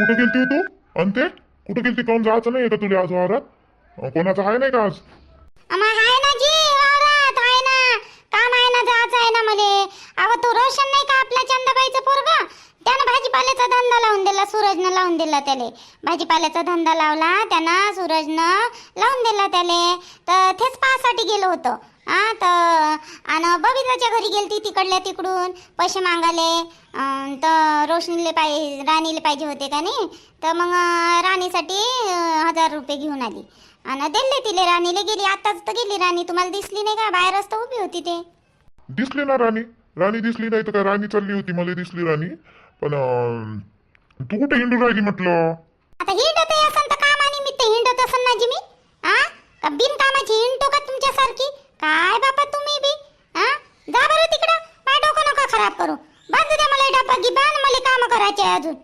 कुठं गेलती हो तू? ते कुठं गेलती? काऊन जायचं नाही का तुला आज वावरात? कोणाचं आहे नाही का आज? ना जी वावरात ना. काम आहे ना जायचं आहे ना मले. अहो तो रोशन नाही का आपल्या चंदाबाईचं पोरगा? त्यानं भाजीपाल्याचा धंदा लावून दिला सूरजनं लावून दिला त्याले. भाजीपाल्याचा धंदा लावला त्यानं सूरजनं लावून दिला त्याले. तर तेच पाहासाठी गेलो होतो. हा तर आणि बबिताच्या घरी गेलती तिकडल्या तिकडून पैसे मागाले तर रोशनीले पाहिजे राणीले पाहिजे होते का नाही? तर मग राणीसाठी हजार रुपये घेऊन आली. आणि दिले तिले राणीले गेली आताच तर गेली राणी तुम्हाला दिसली नाही का? बाहेरच तर उभी होती ते. दिसली ना राणी. राणी दिसली नाही तर काय राणी चालली होती मला दिसली राणी. पण अं, तू कुठे हिंडू राहिली म्हटलं? आता हिंडत असन तर कामानिमित्त हिंडत असन ना जी मी हा का बिनकामाची हिंडतो का तुमच्यासारखी? काय बापा तुम्ही बी? हा? जा बरं तिकडं. माझं डोकं नका खराब करू. बांधू द्या मला डब्बा गी बांध मला काम करायचे आहे अजून.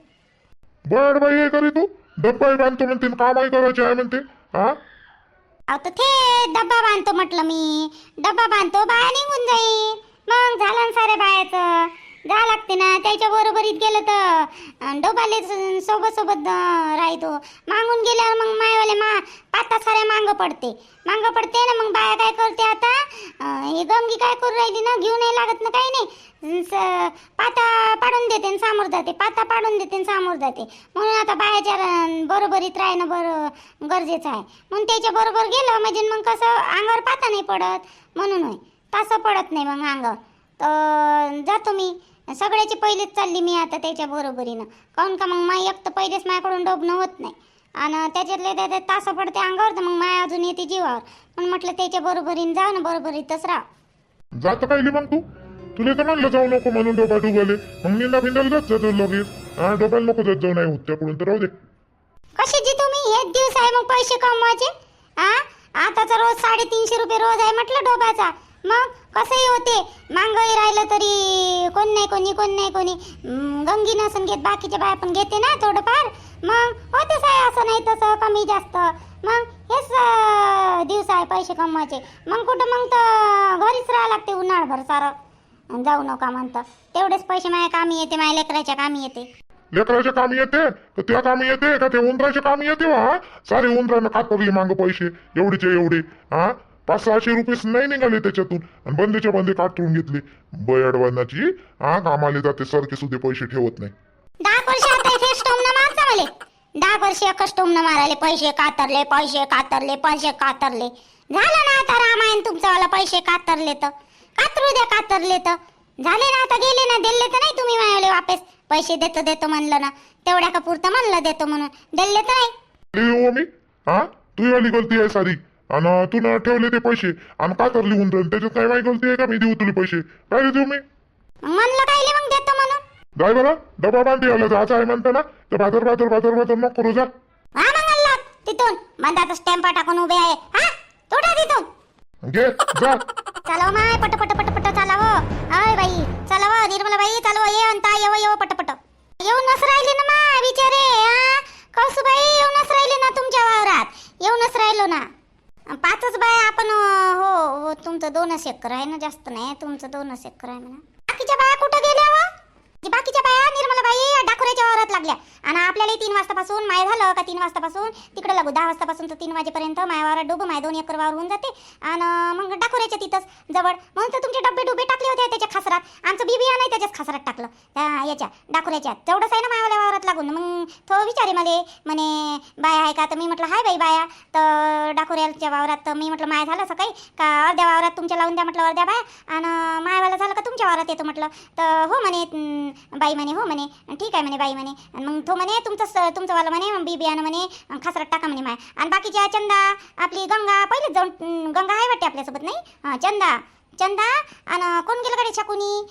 बड बाई हे करे तू. डब्बाही बांधतो म्हणते आणि कामही करायचे आहे म्हणते. हा? अहो तर ते डब्बा बांधतो म्हटलं मी. डब्बा बांधतो बाया निघून जाईल मग झालं ना साऱ्या बायाचं. जा लागते ना त्याच्या बरोबरीत गेलं तर डोबाले सोबत सोबत राहतो. मागून गेल्यावर मग मायवाले मा पाता साऱ्या मांग पडते. मांग पडते ना मग बाया काय करते आता? हे गंगी काय करू राहिली ना घेऊन नाही लागत ना काही नाही. स- पाता पाडून देते आणि सामोर जाते. पाता पाडून देते आणि सामोर जाते. म्हणून आता बायाच्या बरोबरीत राहणं बरं गरजेचं आहे. म्हणून त्याच्या बरोबर गेलं म्हणजे मग कसं अंगावर पाता नाही पडत. म्हणून होय तसं पडत नाही मग अंगावर. तर जातो मी. सगळ्याची पहिलेच चालली मी आता त्याच्या बरोबरीनं. काऊन का मग माई एक तर पहिलेच माझ्याकडून डोबणं होत नाही. आणि त्याच्यातले त्या तासं पडते अंगावर तर मग माय अजून येते जीवावर. म्हणून म्हटलं त्याच्या बरोबरीनं जा ना बरोबरीतच राहा. जात कायली मग तू? तुला तर म्हणलं जाऊ नको म्हणून डोबा डुबाले. मग निंदा बिंदाला जात जातो लगेच. डोबायला नको जात जाऊ नाही होत त्याकडून तर राहू दे. कशाची तुम्ही? एक दिवस आहे मग पैसे कमवायचे? आताचा रोज साडेतीनशे रुपये रोज आहे म्हटलं डोब्याचा. मग कसंही होते? मांगही राहिलं तरी कोण नाही कोणी कोण नाही कोणी. गंगी नसून घेत बाकीच्या बाया पण घेते ना थोडंफार. मग होतेच आहे असं नाही तसं कमी जास्त. मग हेच दिवस आहे पैसे कमवायचे. मग कुठं मग तर घरीच राहावं लागते उन्हाळभर सारं. जाऊ नका म्हणतं. तेवढेच पैसे माझ्या कामी येते माझ्या लेकराच्या कामी येते. लेकराच्या कामी येते? तर त्या कामी येते? का ते उंदराच्या कामी येते वा? सारे उंदरानं कातरले मांग पैसे. एवढेचे एवढे. हा? पाच सहाशे रुपये नाही निघाले त्याच्यातून. आणि बंदेच्या बंदे काढून घेतले. बयडवानाची हा कामाले जाते सारखे सुद्धा पैसे ठेवत नाही. दहा वर्ष आता इथे स्टोमनं मारता मले दहा वर्ष एका स्टोमनं मारायले. पैसे कातरले पैसे कातरले पैसे कातरले. झालं ना आता रामायण तुमचं पैसे कातरले तर? कातरू द्या कातरले तर. झाले ना आता गेले ना. दिले तर नाही तुम्ही मायाले वापस. पैसे देतो देतो म्हणलं ना. तेवढ्या का पुरतं म्हणलं देतो म्हणून. दिले तर नाही. हो मी. हा? तुझी वाली गलती आहे सारी. आणि तू न ठेवले ते पैसे. आणि का तर लिहून राहील त्याच्यात काय माझी गलती आहे का मी देऊ तुला पैसे? काय देऊ मी? मग म्हणलं कायले मग देतो म्हणून. जाय बरं. डबा बांधते आला जायचं आहे म्हणता ना. तर बाजार बाजार बाजार बाजार नको करू जा. हा मग तिथून. बंदाचा स्टॅम्प टाकून उभे आहे. हा? तोडा तिथून. घे जा. चालव माय. पट पट पट पट चालाव. अय बाई. चालव. निर्मला बाई चालव. ये अंता येव येव पट पट येऊनच राहिले ना मा बिचारे हा कौसुबाई येऊनच राहिले ना तुमच्या वावरात येऊनच राहिलो ना पाचच बाय आपण अं, हो हो तुमचं दोनच एकर आहे ना जास्त नाही तुमचं दोनच एकर आहे म्हणा. बाकीच्या बाया कुठं गेल्या व जी बाकीच्या बाया निर्मला बाई डाकुऱ्याच्या वावरात लागल्या. आणि आपल्याला तीन वाजतापासून माय झालं का तीन वाजतापासून? तिकडे लागू दहा वाजतापासून तर तीन वाजेपर्यंत माया वावरात माय दोन एकर वावर होऊन जाते. आणि मग डाकुऱ्याच्या तिथंच जवळ. म्हणून तर तुमचे डब्बे डुबे टाकले होते त्याच्या खासरात. आमचं बी बिया नाही त्याच्याच खासरात टाकलं. त्या याच्या डाकुऱ्याच्या. तेवढंच आहे ना मायावाल्या वावरात लागून. मग तो विचारे मला म्हणे बाया आहे का? तर मी म्हटलं हाय बाई बाया. तर डाकुऱ्याच्या वावरात तर मी म्हटलं माय झालं सकाळी? का अर्ध्या वावरात तुमच्या लावून द्या? म्हटलं अर्ध्या बाया. आणि मायावाला झालं का तुमच्या वावरात येतो म्हटलं. तर हो म्हणे बाई म्हणे हो म्हणे. ठीक आहे म्हणे बाई म्हणे. आणि मग तो म्हणे तुमचं तुमचं वाला म्हणे बी बियाणं म्हणे खासरात टाका म्हणे माय. आणि बाकीच्या चंदा आपली गंगा पहिलेच जाऊन गंगा आहे वाटते आपल्यासोबत नाही? हां चंदा. चंदा आणि कोण गेलं कडे छकुनी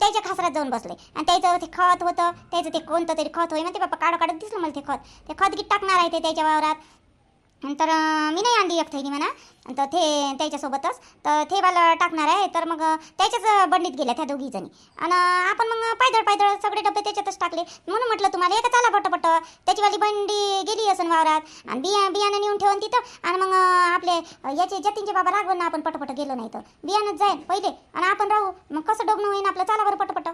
त्याच्या खासरात जाऊन बसले. आणि त्याचं ते खत होतं त्याचं ते कोणतं तरी खत होई म्हणते बाप्पा काढ काढत दिसलं मला ते खत. ते खत गीत टाकणार आहे ते त्याच्या वावरात. तर मी नाही आणली एक थैली म्हणा. तर ते त्याच्यासोबतच. तर ते मला टाकणार आहे. तर मग त्याच्याच बंडीत गेल्या त्या दोघी जणी. आणि आपण मग पायदळ पायदळ सगळे डबे त्याच्यातच टाकले. म्हणून म्हटलं तुम्हाला एका चाला पटपट. त्याचीवाली बंडी गेली असन वावरात. आणि बिया बियाणं नेऊन ठेवून तिथं. आणि मग आपले याचे जतीनचे बाबा रागवून आपण पटपट गेलो नाही तर. बियाणंच जाईल पहिले. आणि आपण राहू. मग कसं डोबणं होईन आपलं चाला बरं पटपट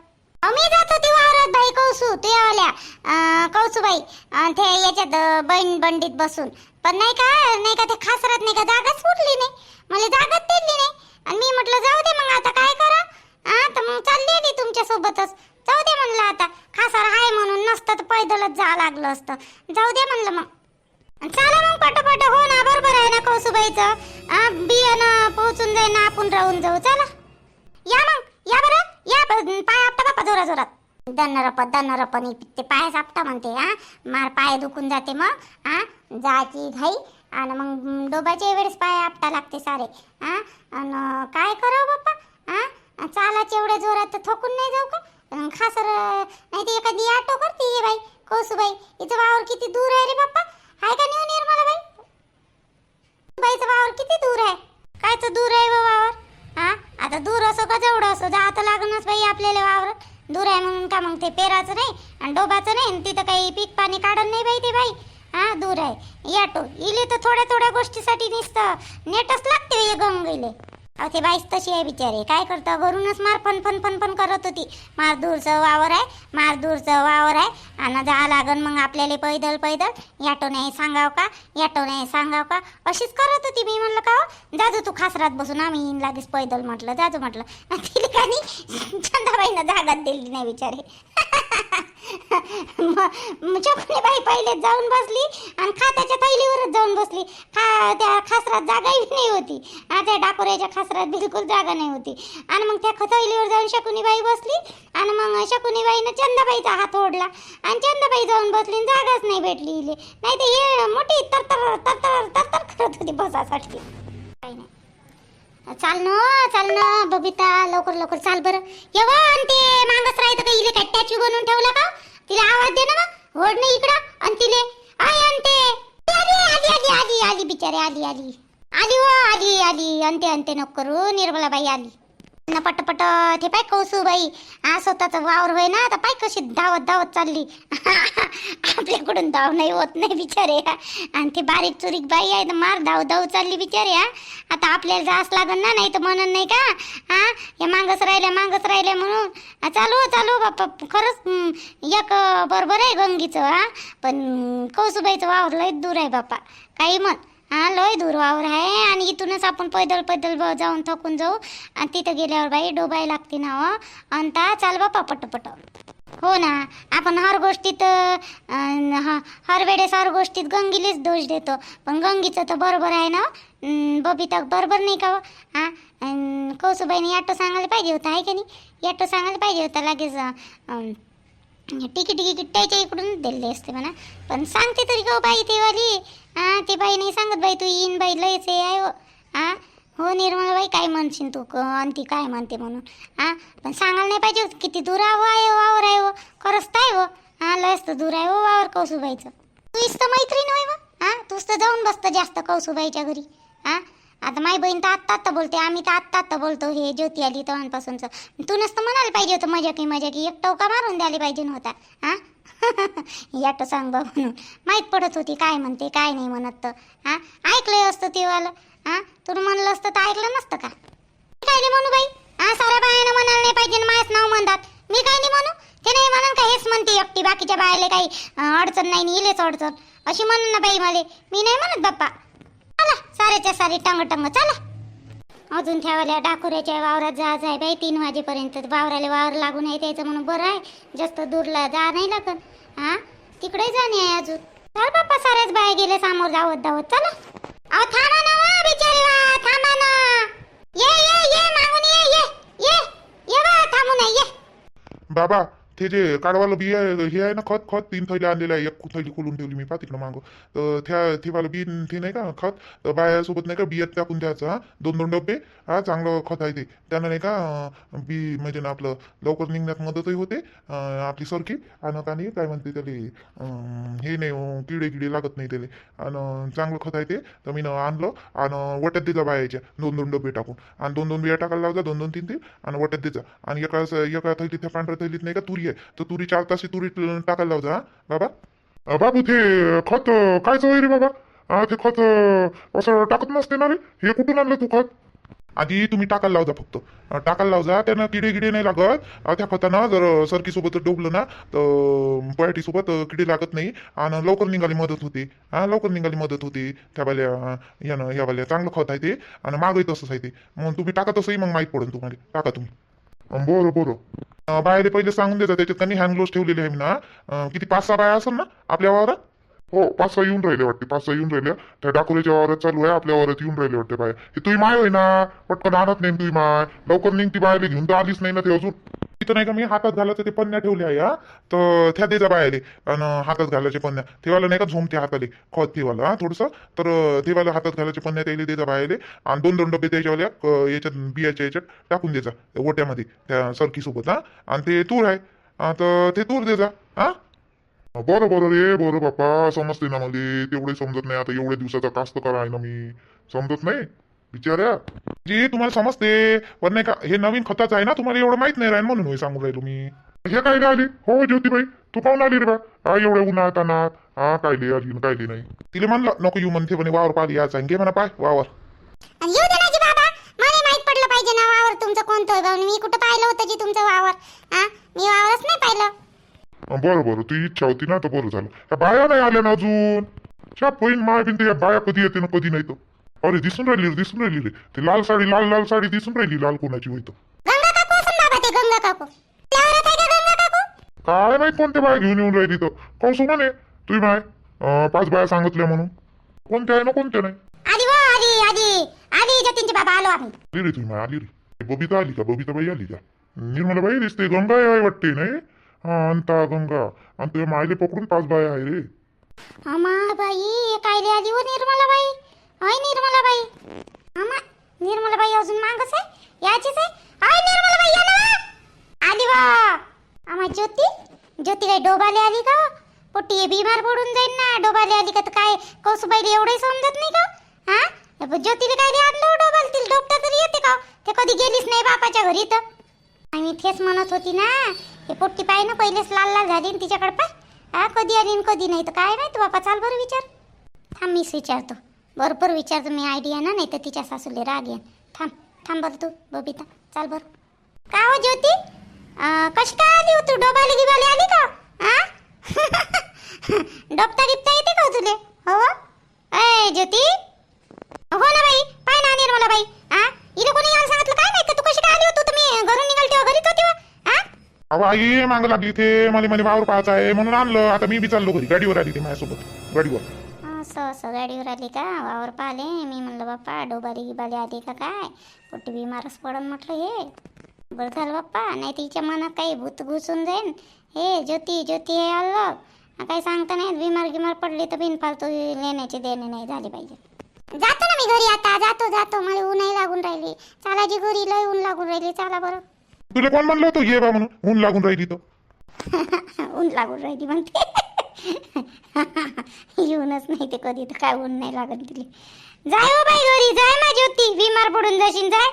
मी जात होती वावरात बाई कौसू. तू आल्या. कौसू बाई अं, ते याच्यात अं, बंडीत बसून. पण नाही का नाही का ते खासरात नाही का जागाच सुटली नाही? मला जागाच दिली नाही. आणि मी म्हटलं जाऊ दे मग आता काय करा? हा तर मग चालली आली तुमच्या सोबतच जाऊ दे म्हणलं आता. खासार आहे म्हणून नसतं तर पैदलच जा लागलं असतं. जाऊ दे म्हणलं मग. चला मग पटापट. हो ना बरोबर आहे ना कौसुबाईचं. बियाणं पोहोचून जाईल ना आपण राहून जाऊ. चला. या मग. या बरं. या पाय आपटा बापा जोरा जोरात. दन्नरप दन्नरप नी ते पाय आपटा म्हणते हा मार पाय दुखून जाते मग. हा जायची घाई. आणि मग डोबाच्या वेळेस पाय आपटा लागते सारे. हा? आणि काय करावं बाप्पा? हा? चालाच एवढ्या जोरात तर थोकून नाही जाऊ का? खासर नाही ते एखादी ऑटो करते. ये बाई कोसूबाई इथं वावर किती दूर आहे रे बाप्पा? हाय का नेऊ निर्मला बाई? बाईचं वावर किती दूर आहे? कायचं दूर आहे बा वावर? हा? आता दूर असो का जवळ असो जा लागणच बाई आपल्याला वावर. दूर आहे म्हणून का मग ते पेराचं नाही आणि डोबाचं नाही तिथं काही पीक पाणी काढत नाही बाई ते बाई. हा दूर आहे. याटो इले तर थोड्या थोड्या गोष्टीसाठी नुसतं. नेटच लागते हे गंगईले अहो ते बाईस तशी आहे बिचारे. काय करतं? घरूनच मार फन फन फन फन करत होती. मार दूरचं वावर आहे मार दूरचं वावर आहे. आणि जा लागन मग आपल्याला पैदल पैदल. याटो नाही सांगाव का? याटो नाही सांगाव का? अशीच करत होती मी. म्हणलं का हो, जाजू तू खासरात बसून आम्ही येईन लागेच पैदल म्हटलं जाजू म्हटलं. तिला का नाही चंदाबाईनं जागात दिली नाही बिचारे. चकुनी बाई पहिले जाऊन बसली आणि खात्याच्या थैलीवरच जाऊन बसली. खा त्या खासरात जागाही नाही होती. हा त्या डाकोऱ्याच्या खासरात बिलकुल जागा नाही होती. आणि मग त्या थैलीवर जाऊन शकुनीबाई बसली आणि मग शकुनीबाईनं चंदाबाईचा हात ओढला. आणि चंदाबाई जाऊन बसली आणि जागाच नाही भेटली इले नाही तर हे मोठी तरतर तरतर तरतर करत होती बसासाठी. चाल न चाल ना बबिता लवकर लवकर चाल बरं. येवा आणि ते मागच राहतं का इले काय टॅच्यू बनवून ठेवला का? तिला आवाज दे ना मग ओढ इकडं. आणि तिले आय अंते आली आली आली आली आली बिचारे आली आली. आली हो आली आली. अंते अंते नको करू. निर्मलाबाई आली. ना पटपट ते पाय कौसूबाई हा स्वतःच वावर होय ना आता पाय कशी धावत धावत चालली. आपल्याकडून धाव नाही होत नाही बिचारे. आणि ते बारीक चुरीक बाई आहे तर मार धाव धाव चालली बिचारे हा. आता आपल्याला जास लागन ना नाही तर म्हणून नाही का? हा हे मागच राहिल्या मागच राहिल्या म्हणून. चालू हो, चालू हो, बाप्पा. खरंच एक बरोबर आहे गंगीचं हा. पण कौसुबाईचं वावर लय दूर आहे बाप्पा. काही म्हण. हा लय दूर वावर आहे. आणि इथूनच आपण पैदल पैदल ब- जाऊन थकून जाऊ. आणि तिथं गेल्यावर बाई डोबाय लागते ना हो. अंता चाल बापा पटपट. हो ना आपण हर गोष्टीत अं, ह- हर वेळेस हर गोष्टीत गंगीलेच दोष देतो. पण गंगीचं तर बरोबर आहे ना? अं, बबिता बरोबर नाही का हो? हा? अं, कौसुबाईने याटो सांगायला पाहिजे होता आहे का नाही? याटो सांगायला पाहिजे होता लगेच अं, तिकीट टिकी त्याच्या इकडून दिले असते म्हणा. पण सांगते तरी का हो बाई ते वाली हा ते बाई नाही सांगत बाई तू येईन बाई लयच हे आहे हो. हा हो निर्मला बाई काय म्हणशील तू? क- आणि ती काय म्हणते म्हणून? हा पण सांगायला नाही पाहिजे किती दूर आहे हो, आहे हो, वावर आहे हो. खरंच आहे हो. हा लयच तर दूर आहे हो वावर कौसुबाईचं. तू तर मैत्रीण होय व हा तूच तर जाऊन बसतं जास्त कौसुबाईच्या घरी. हा आता माई बहीण तर आत्ता आत्ता बोलते आम्ही तर आत्ता आत्ता बोलतो हे ज्योती आली तेव्हापासूनचं. तू नसतं म्हणायला पाहिजे होतं मजा की मजा की एक टोका मारून द्यायला पाहिजे नव्हता हा? याट सांग बा म्हणून. माहीत पडत होती काय म्हणते काय नाही म्हणत तर हा? ऐकलंय असतं ते वालं हा? तुला म्हणलं असतं तर ऐकलं नसतं का? मी काय नाही म्हणू बाई हा? साऱ्या बायानं म्हणायला नाही पाहिजे माझ्याच नाव म्हणतात. मी काय नाही म्हणू? ते नाही म्हणून का हेच म्हणते एकटी बाकीच्या बायाला काही अडचण नाही आणि इलेच अडचण. अशी म्हणून ना बाई मला. मी नाही म्हणत बाप्पा. चला साऱ्याच्या सारी टंग टंग चला. अजून ठेवाल्या डाकुऱ्याच्या वावरात जायचं आहे बाई तीन वाजेपर्यंत. वावराला वावर लागून आहे त्याचं म्हणून बरं आहे. जास्त दूरला जा नाही लागत. हा तिकडे जाणे आहे अजून. चल बाप्पा साऱ्याच बाहेर गेले समोर जावत धावत चला. अहो थांबा ना हो, वा बिचारी वा थांबा ना. ये ये ये मागून ये ये ये. ये वा थांबू नये ये. बाबा ते जे काढवालं बी आहे हे आहे ना खत खत तीन थैली आणलेलं आहे एक थैली खोलून ठेवली मी पहा तिकडं मागं. तर त्या ते वालं बी ते नाही का खत तर बायासोबत नाही का बियात टाकून द्यायचं हा. दोन दोन डबे हा चांगलं खत आहे ते. त्यानं नाही का बी म्हणजे ना आपलं लवकर निघण्यात मदतही होते आपली सरकी आणि का नाही काय म्हणते त्याले हे नाही किडे किडे लागत नाही त्याले. आणि चांगलं खत आहे ते तर मी आणलं आणि वट्यात दिलं बायाच्या दोन दोन डबे टाकून. आणि दोन दोन बिया टाकायला लावजा दोन दोन तीन तीन आणि वट्यात द्यायचा आणि एका एका थैलीत त्या पांढऱ्या थैलीत नाही का तुरी आहे तर तुरी चार तास तुरी टाकायला लावजा हा. बाबा. बाबू ते खत कायचं होय रे बाबा? ते खत असं टाकत नसते ना रे? हे कुठून आणलं तू खत? आधी तुम्ही टाकायला लावजा फक्त. टाकायला लावजा त्यानं किडे किडे नाही लागत. त्या खतानं जर सरकीसोबत सोबत डोबलं ना तर पयाटी सोबत किडे लागत नाही. आणि लवकर निघाली मदत होते. हा लवकर निघाली मदत होते. त्या बाल्या यानं या बाल्या चांगलं खत आहे ते. आणि मागही तसंच आहे ते. मग तुम्ही टाका तसंही मग माहीत पडेल तुम्हाला. टाका तुम्ही. अं, बरं बरं. अं, बायाले पहिले सांगून देतात त्याच्यात त्यांनी हँड ग्लोव्स ठेवलेले आहे ना. अं, किती पाच सहा बाया असेल ना आपल्या वावरात? हो पाच सहा येऊन राहिले वाटते पाच सहा येऊन राहिल्या. त्या डाकुऱ्याच्या वावरात चालू आहे आपल्या वावरात येऊन राहिले वाटते बाया. हे तुम्ही माय होय ना? पटकन आणत नाही तुम्ही माय. लवकर निघ ती घेऊन तर आलीच नाही ना ते अजून. तिथं नाही का मी हातात घालायचं ते पन्या ठेवल्या आहे हा तर त्या देजा बायाले. आणि हातात घालायचे पन्या ठेवायला नाही का झोमते हाताले खत तेवाला हा थोडंसं. तर अं, हातात घालायचे पन्या त्याला देजा बायाले. आणि दोन दोन डबे त्याच्यावाल्या याच्यात बियाच्या याच्यात टाकून द्यायचा ओट्यामध्ये त्या सरकीसोबत हा. आणि ते तूर आहे. तर ते तूर देजा हा. बरं बरं रे बरं बाप्पा समजते ना मला. तेवढे समजत नाही. आता एवढ्या दिवसाचा कास्तकार आहे ना मी. समजत नाही? बिचाऱ्या. जी तुम्हाला समजते पण नाही का हे नवीन खताचं आहे ना तुम्हाला एवढं माहीत नाही राहील म्हणून होय सांगून राहिलो मी. हे काय आली? हो ज्योतिबाई तू काऊन आली रे बा. हा एवढ्या उन्हाळ्यात अनात हा कायले आली न कायले नाही. तिला म्हणलं नको येऊ म्हणते म्हणे वावर पाहिली याचा घे म्हणा पाय वावर. आणि येऊ दे ना जी बाबा. मला माहीत पडलं पाहिजे ना वावर तुमचं कोणतं आहे बाबा मी कुठं पाहिलं होतं जी तुमचं वावर? हा मी वावरच नाही पाहिलं. अं, बरं बरं तुझी इच्छा होती ना तर बरं झालं. त्या बाया नाही आल्या ना अजून. छाप होईन माय बिन या बाया कधी येते ना कधी नाही तर. अरे दिसून राहिली रे दिसून राहिली रे ते लाल साडी लाल लाल साडी दिसून राहिली लाल कोणाची होई तर. गंगा काकू असून बाबा ते गंगा काकू. आपल्या वावरात आहे का गंगा काकू? काय माहीत कोणत्या बाया घेऊन येऊन राहिली तर. कौसू म्हणे तुम्ही माय अं, पाच बाया सांगितल्या म्हणून. कोणत्या आहे ना कोणत्या नाही? आधी व आधी आधी आधी जतीनचे बाबा आलो आम्ही. आली रे तुम्ही आली रे. बबिता आली का? बबिता बाई आली का? निर्मला बाई दिसते गंगा आहे वाटते नाही? हा अंता गंगा. आणि तुझ्या मायले पकडून पाच बाया आहे रे. अमाय बाई काय रे आली व निर्मला बाई अय निर्मला बाई अमा निर्मला बाई अजून मागच आहे? याचीच आहे? अय निर्मला बाई या ना आली वा आमा ज्योती ज्योती काय डोबाले आली का हो? पोटी हे बिमार पडून जाईल ना. डोबाले आली का तर काय? कौसुबाईला एवढे समजत नाही का हो? हा? ब- ज्योतीला काय आणलं डोबालतील? डोबता तरी येते का हो? ते कधी गेलीच नाही बापाच्या घरी तर. आम्ही तेच म्हणत होती ना हे पोट्टी पाय ना पहिलेच लाल लाल झाली तिच्याकडे पाय. हा कधी आली कधी नाही तर काय माहीत बापा चाल बरं विचार. थांब मीच विचारतो. भरपूर विचार मी आयडिया ना नाही तर तिच्या सासूले राग येईन थांब थांब बरं तू बबिता चाल बर. का हो ज्योती? कशी काय आली हो तू? डोबाली गिबाली आली का? हा डोबता गिबता येते का हो तुले? हो, हो ए ज्योती? हो ना बाई पाय ना निर्मला बाई. हा इथे कोणी यायला सांगितलं? काय माहीत? का तू कशी काय आली हो तुम्ही घरून निघाल तेव्हा हो, घरीच होती हो. वा? अहो आई मागं लागली ते मला मला वावर पाहायचं आहे. म्हणून आणलं. आता मी बी चाललो घरी. गाडीवर आली ते माझ्यासोबत. गाडीवर. गाडीवर आली का? वावर पाहिले. मी म्हणलं बाप्पा डोबाली गिबाली आली का काय? कुठे बिमारच पडन म्हटलं हे. बरं झालं बाप्पा. नाही तर हिच्या मनात काही भूत घुसून जाईन. हे ज्योती ज्योती हे आलं काही सांगता नाही बिमार गिमार पडली तर बिनफालतू लेण्याची देणे नाही झाली पाहिजे. जातो ना मी घरी आता. जातो जातो. मला ऊनही लागून राहिली. चला जी घरी लय ऊन लागून राहिली. चला बरं. तुला कोण म्हणलं होतं? ये बा म्हणून. ऊन लागून राहिली तर. ऊन लागून राहिली म्हणते. येऊनच नाही ते कधी तर काय ऊन नाही लागत तिले. जाय हो बाई घरी जाय माझी होती बिमार पडून जाशील जाय.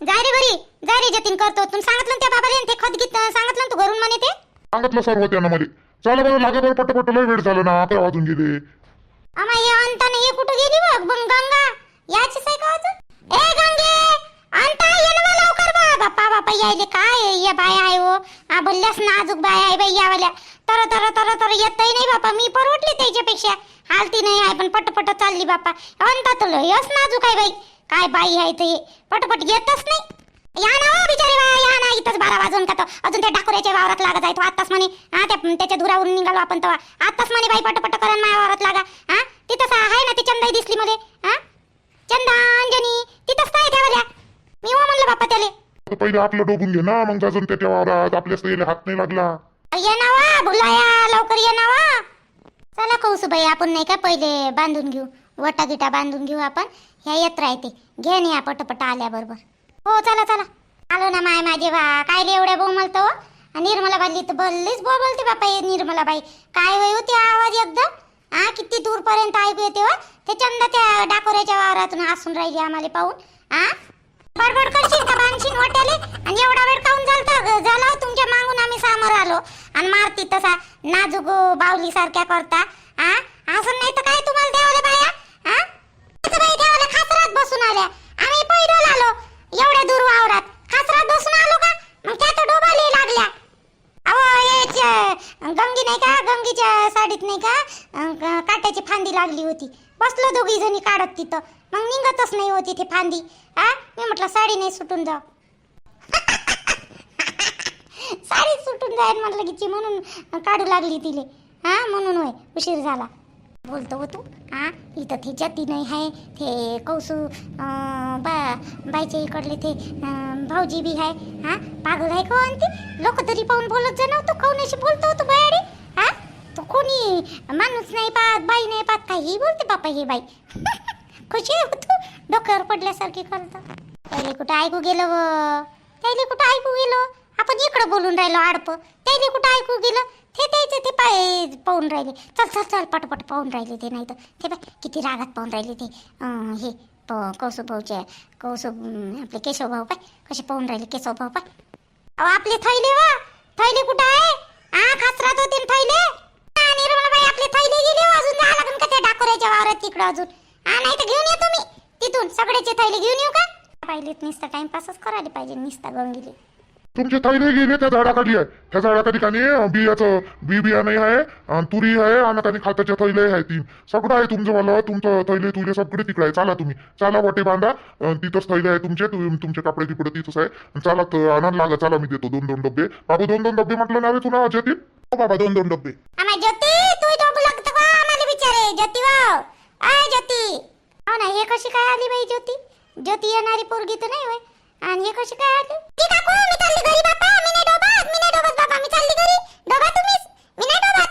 जाय रे घरी जाय रे जतीन करतो. तू सांगितलं त्या बाबाला ते खत गीत सांगितलं ना तू घरून म्हणे ते? सांगितलं सर्व त्यानं मला चला बरं लागा बरं पटपट लय वेळ झालं ना अकरा वाजून गेले. आम्हा हे अंताने हे कुठं गेली बघ? गंगा. याचीच आहे का अजून? ए गंगे! अंता ये ना लवकर बा. बाप्पा बापा यायले काय ये या बाया आहे हो. हा बल्ल्यास नाजूक बाया आहे बाई यावाल्या. तर तर तर तर येतही नाही बापा मी परवडली त्याच्यापेक्षा. हालती नाही आहे पण पटपट चालली बापा अंता तुला यस नाजूक आहे बाई. काय बाई आहे ते. पटपट येतच नाही. या ना हो, बिचारी बा या ना. इथंच बारा वाजून का तो? अजून त्या डाकुऱ्याच्या वावरात लागत जाय तो आत्ताच म्हणे. हा त्या त्याच्या धुरावरून निघालो आपण तेव्हा. आत्ताच म्हणे बाई पटपट करा माझ्या वावरात लागा. हा? तिथंच आहे ना ती चंदाई दिसली मध्ये हा? चंदा अंजनी तिथंच काय ठेवल्या? मी हो म्हणलं बाप्पा त्याले. तर पहिले आपलं डोबून घे ना मग अजून त्याच्या वावरात आपल्या स्त्रीला हात नाही लागला. ये ना वा बुलाया लवकर ये ना वा. चला कौसुबाई आपण नाही का पहिले बांधून घेऊ. वटा गिटा बांधून घेऊ आपण. ह्या येत राहते घे ना या पटपट आल्याबरोबर हो चला चला. आलो ना माय माझे वा काय रे एवढ्या बोमलतो हो? निर्मला बाई तर भल्लीच बोल बोलते बापा हे निर्मला बाई. काय होय होती आवाज एकदम? हा किती दूरपर्यंत ऐकू येते हो? ते चंदा त्या डाकोऱ्याच्या वावरातून हसून राहिली आम्हाला पाहून. बरोबर कशी तरांची बांधशील वाट्याले आणि एवढा वेळ काऊन झालता? झाला हो तुमच्या मागून आम्ही सामोर आलो. आणि मारती तसा नाजूक हो बावली सारख्या करता. हा असं नाही तर काय तुम्हाला द्यावलं बाया? हा बाई द्यावलं खासरात बसून आल्या. आम्ही पहिलो आलो एवढ्या दूर वावरात खासरात बसून आलो का? मग त्या तर डोबाली लागल्या. अहो गंगी नाही का? गंगीच्या साडीत नाही का काट्याची फांदी लागली होती. बसलो दोघी जणी काढत तिथं. मग निघतच नाही हो तिथे फांदी. हा मी म्हटलं साडी नाही सुटून जाव साडी सुटून जाईल म्हटलं की म्हणून काढू लागली तिले. हा म्हणून होय उशीर झाला. बोलतो हो तू. हा इथं ते जती नाही आहे ते कौसू बा बाईच्या इकडले ते भाऊजी बी आहे हा पागल आहे का आणते लोक तरी पाहून बोलत जा तू काऊन बोलतो तू बायाडे? कोणी माणूस नाही पाहत बाई नाही पाहत काही बोलते बापा ही बाई. खुशी होतो डोक्यावर पडल्यासारखी करतो. त्याले कुठं ऐकू गेलं व? त्याले कुठं ऐकू गेलो? आपण इकडं बोलून राहिलो आडप. त्याले कुठं ऐकू गेलं? ते त्याचे ते पाय पाहून राहिले. चल चल चल पटपट पाहून राहिले ते नाही तर ते बाय किती रागात पाहून राहिले ते. अं, हे प- कौसू भाऊचे आपले केशव भाऊ पाय. कसे पाहून राहिले केशव भाऊ पाय. अहो आपले थैले वा. थैले कुठं आहे? हा खासरात होते थैले. डाकोऱ्याच्या वावरात तिकडं अजून. हा नाही तर घेऊन येतो मी तिथून सगळ्याचे थैले घेऊन येऊ का? पाहिलेत नुसता टाइमपासच करायला पाहिजे नुसता गंगीले. तुमचे थैले गेले त्या झाडाखाली आहे. त्या झाडाच्या ठिकाणी बियाचं बी बिया नाही आहे अन् तुरी आहे आणि काही खाताच्या थैले आहे तीन सगळं आहे तुमचं मला तुमचं थैले तुले सगळे तिकडे आहे. चला तुम्ही. चला वाटे बांधा अन् तिथंच थैले आहे तुमचे तुम- तुमचे कपडे तिकडे तिथंच आहे. अन् चला त- आणायला लागा चला मी देतो दोन दोन डब्बे. बाबू दोन दोन डब्बे म्हटलं ना रे तुला जेतील हो बाबा दोन दोन डब्बे. आम्हा ज्योती तू डोबू लागतो का आम्हाला विचारे ज्योती वाव आय ज्योती. हो ना हे कशी काय आली बाई ज्योती? ज्योती येणारी पोरगी तर नाही होय. आणि हे कशी काय आली? ती काकू मी चालली घरी बापा मी नाही डोबात मी नाही डोबत बापा मी चालली घरी. डोबा तुम्हीच. मी नाही डोबत.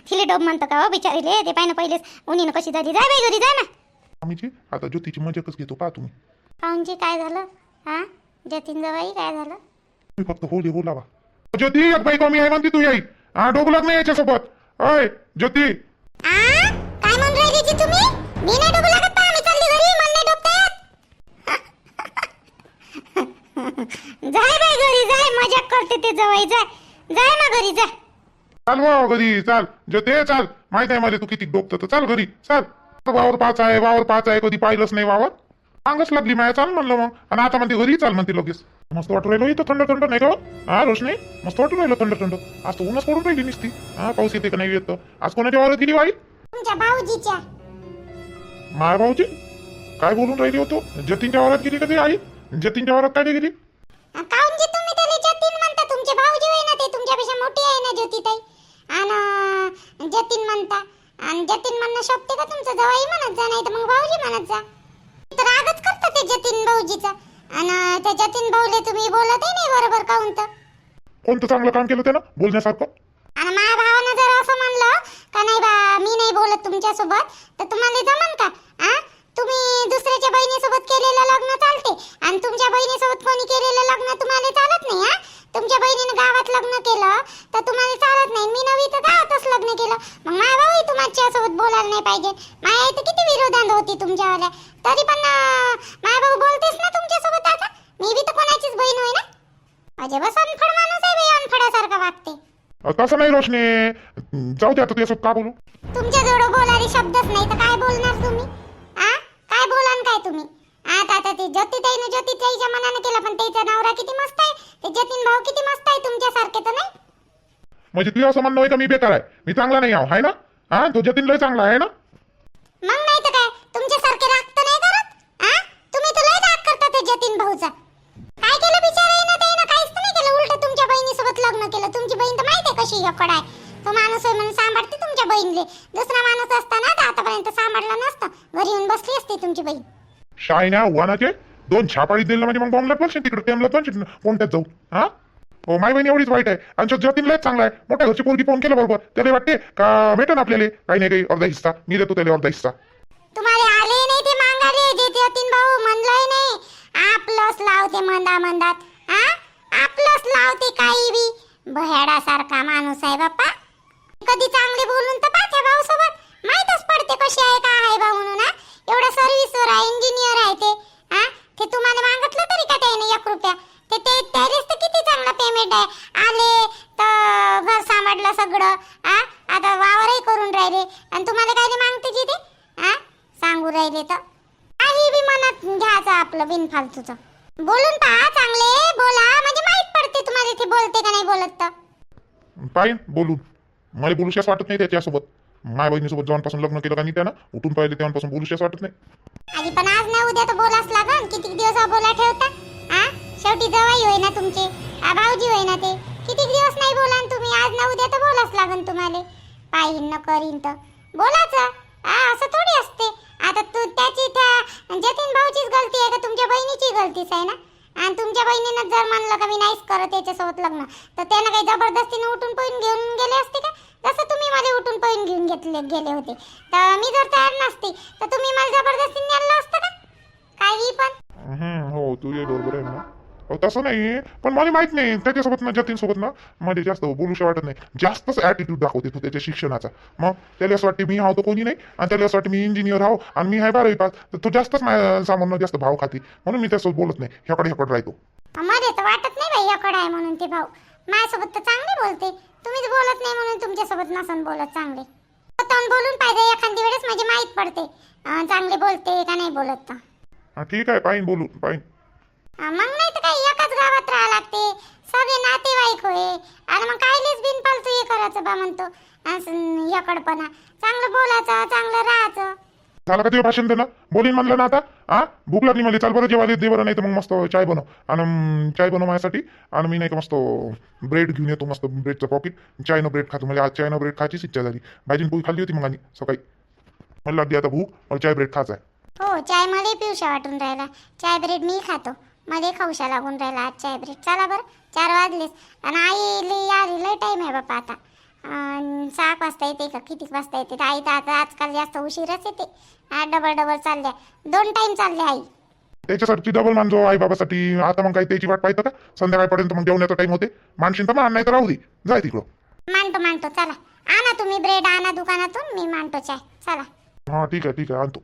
तिले डोब म्हणतो का हो बिचारीले? ते पाहिजे पहिलेच उन्हीनं कशी झाली. जाय बाई घरी जाय ना. आम्हीची आता ज्योतीची मजाकच घेतो पहा तुम्ही. काऊनजी काय झालं? हा? जतीन जवाई काय झालं? तुम्ही फक्त हो दे हो लावा ज्योती एक बाई कमी आहे म्हणते तू याई हा डोकलाच नाही याच्यासोबत. अय ज्योती. काय म्हणून राहिली तुम्ही? मी नाही डोबू लागत मी चालली घरी मला नाही डोबता जाय बाई घरी जाय. मजाक करते ते जवाई जाय. जाय ना घरी जाय. चाल वा घरी चाल. ज्योती चाल. माहीत आहे मला तू किती तर चाल घरी चाल. वावर पाच आहे वावर पाच आहे. कधी पाहिलंच नाही वावर. अंगच लागली माया चाल म्हणलं मग. आणि आता म्हणते घरी चाल म्हणते लगेच. मस्त वाटू राहिलो इथं थंड थंड नाही का हो? हा रोशनी? मस्त वाटू राहिलो थंड थंड. आज तर ऊनच पडून राहिली निसती. हा पाऊस येते का नाही येत. आज कोणाच्या वावरात गेली बाई तुमच्या भाऊजीच्या. माया भाऊजी? काय बोलून राहिली होतो जतीनच्या वावरात गेली कधी आई? जतीनच्या वावरात काय गेली? काऊन जी तुम्ही त्याला जतीन म्हणता? तुमचे भाऊजी होय ना ते तुमच्यापेक्षा मोठी आहे ना ज्योतिताई. आणि जतीन म्हणता. आणि जतीन म्हणणं शोभते का तुमचं? जवाई म्हणत जा नाही तर मग भाऊजी म्हणत जा. तर रागच करता ते जतीन भाऊजीचा. आणि त्या जतीन भाऊले तुम्ही बोलतही नाही बरोबर काऊन तर. कोणतं चांगलं काम केलं त्यानं? बोलण्यासारखं? आणि माझ्या भावानं जर असं म्हणलं का नाही बा मी नाही बोलत तुमच्यासोबत तर तुम्हाला जमन का? आ? तुम्ही दुसऱ्याच्या बहिणीसोबत केलेलं लग्न चालते. आणि तुमच्या बहिणीसोबत कोणी केलेलं लग्न तुम्हाला चालत नाही हा तुमच्या बहिणीनं गावात लग्न केलं तर तुम्हाला चालत नाही. मी नवी तर गावातच लग्न केलं. मग माझ्या भाऊही तुमच्यासोबत बोलायला नाही पाहिजे. माझ्या इथं किती विरोधात होती तुमच्यावाल्या. तरी पण माझा भाऊ बोलतेस ना तुमच्यासोबत आता. मी बी तर कोणाचीच बहीण होय ना. अजिबात अनफड माणूस आहे बाई अनफडासारखा वागते. तसं नाही रोशनी. जाऊ दे आता तुझ्यासोबत का बोलू? तुमच्या जवळ बोलारी शब्दच नाही तर काय बोलणार तुम्ही? आ? काय बोलान काय तुम्ही? आता आता ते ज्योतिताईनं ज्योतिताईच्या मनानं केलं पण त्याचा नवरा किती मस्त आहे. ते जतीन भाऊ किती मस्त आहे तुमच्यासारखे तर नाही? म्हणजे तुझं असं म्हणणं आहे का मी बेकार आहे? मी चांगला नाही आहो आहे ना? हा तो जतीन लय चांगला आहे ना? मग नाही तर काय? तुमच्यासारखे राग तर नाही करत? आ? तुम्ही तर लय राग करता ते जतीन भाऊचा. काय केलं बिचारा ना ते ना काहीच तर नाही केलं. उलट तुमच्या बहिणीसोबत लग्न केलं. तुमची बहीण तर माहिती आहे कशी यकड आहे. तो माणूस आहे म्हणून सांभाळते तुमच्या बहिणीले. दुसरा माणूस असता ना तर आतापर्यंत सांभाळला नसतं. घरी येऊन बसली असती तुमची बहीण. शायना वानाचे दोन छापाळी दिलं म्हणजे मग बॉम्बला पडशील तिकडे टेमला पडशील कोणत्यात जाऊ? हा? हो माय बहिणी एवढीच वाईट आहे. आणि जतीन लयच चांगला आहे. मोठ्या घरची पोरगी फोन केलं बरोबर. त्याला वाटते का भेटन आपल्याला? काही नाही काही अर्धा हिस्सा. मी देतो त्याला अर्धा हिस्सा. तुम्हाला आले नाही ते मांगाले जे जतीन भाऊ म्हणलंय नाही. आपलंच लावते मंदा मंदात. हा आपलंच लावते काही बी. बह्याडासारखा माणूस आहे बाप्पा. कधी चांगले बोलून तर पाच्या भाऊ सोबत माहीतच पडते कशी आहे का आहे बा म्हणून एवढा सर्व्हिसवर आहे इंजिनियर आहे ते. ते तुम्हाला मागितलं तरी का त्याने एक रुपया? ते ते तरीच तर किती चांगलं पेमेंट आहे. आले तर घर सांभाळलं सगळं आ? आता वावरही करून राहिले. आणि तुम्हाला काय मागते जी ते? सांगू राहिले तर. काही बी मनात घ्यायचं आपलं बिनफालतूचं. बोलून पहा चांगले बोला. म्हणजे माहीत पडते तुम्हाला ते बोलते का नाही बोलत तर. पाहिन बोलून. मला बोलूशाच वाटत नाही त्याच्यासोबत. माय बहिणीसोबत जेव्हापासून लग्न केलं का नाही त्यानं उठून पाहिले तेव्हापासून बोलूशाच वाटत नाही. आधी पण आज नाही उद्या तर बोलाच लागन. किती दिवस बोला ठेवता? हा शेवटी जवाई होय ना तुमचे. भाऊजी होय ना ते. किती दिवस नाही बोला तुम्ही? आज ना उद्या तर बोलाच लागन तुम्हाला. पाहिन न करीन तर. बोलाच. हा असं थोडी असते. आता तू त्याची त्या जतीन भाऊचीच गलती आहे का? तुमच्या बहिणीची गलतीच आहे ना? आणि तुमच्या बहिणीनं जर मानलं का मी नाहीच करत याच्यासोबत लग्न तर त्यानं काही जबरदस्तीने उठून पळून घेऊन गेले असते का? जसं तुम्ही मला उठून पळून घेऊन घेतले गेले होते. तर मी जर तयार नसते तर तुम्ही मला जबरदस्तीने नेलं असतं का? काही पण. हो तू ये बरोबर आहे ना. तसं नाही पण मला माहीत नाही त्याच्यासोबत ना जतीन सोबत ना मध्ये जास्त बोलूशा वाटत नाही. जास्तच ॲटिट्यूड दाखवते तू त्याच्या शिक्षणाचा. मग त्याला असं वाटते मी हाव तर कोणी नाही आणि त्याला असं वाटते मी इंजिनियर हाव आणि मी आहे बारावी पास. तर तो जास्तच माझ्या सामान्य जास्त भाव खाते. म्हणून मी त्यासोबत बोलत नाही. ह्याकडे ह्याकडे राहतो. तर वाटत नाही बाई याकडे आहे म्हणून ते भाऊ माझ्यासोबत तर चांगले बोलते. तुम्हीच बोलत नाही म्हणून तुमच्यासोबत नसन बोलत चांगले. तोंड बोलून पाहिजे एखादी वेळेस म्हणजे माहीत पडते. अं, चांगले बोलते का नाही बोलत तर. हा ठीक आहे पाहिन बोलू पाहिन. अं, मग नाही तर काही एकाच गावात राहा लागते. सगळे नातेवाईक होय. आणि मग कायलेच बिनपालतू हे करायचं बा म्हणतो. असं याकडपणा चांगलं बोलायचं चांगलं राहायचं. झालं का ते भाषण देणं? बोलीन म्हणलं ना आता. हा भूक लागली मला चाल बरं जेवायला दे बरं नाही तर मग मस्त चाय बनव. आणि चाय बनव माझ्यासाठी. आणि मी नाही का मस्त ब्रेड घेऊन येतो मस्त ब्रेडचं पॉकेट चायनं ब्रेड खातो. म्हणजे आज चायनं ब्रेड खायचीच इच्छा झाली. भाजी पोळी खाल्ली होती मग आणि सकाळी. मला लागली आता भूक मला चाय ब्रेड खायचा आहे. हो चाय मला पिऊशा वाटून राहिला. चाय ब्रेड मी खातो. मला खाऊशा लागून राहिला आज चाय ब्रेड चला बरं चार वाजलेस आणि आई आली लय टाईम आहे बापा आता. सहा वाजता येते का? किती वाजता येते? आई तर आता आजकाल जास्त उशीरच येते. डबल डबल चालल्या. दोन टाईम चालले आई. त्याच्यासाठी डबल मानजो आई बाबासाठी आता मग काही त्याची वाट पाहिजे का? संध्याकाळपर्यंत मग जेवण्याचा टाइम होते. मानशीन तर मान नाही तर राहू दे. जाय तिकडं. मांडतो मांडतो. चला. आणा तुम्ही ब्रेड आणा दुकानातून. मी मांडतो चाय. चला. हा ठीक आहे ठीक आहे. आणतो.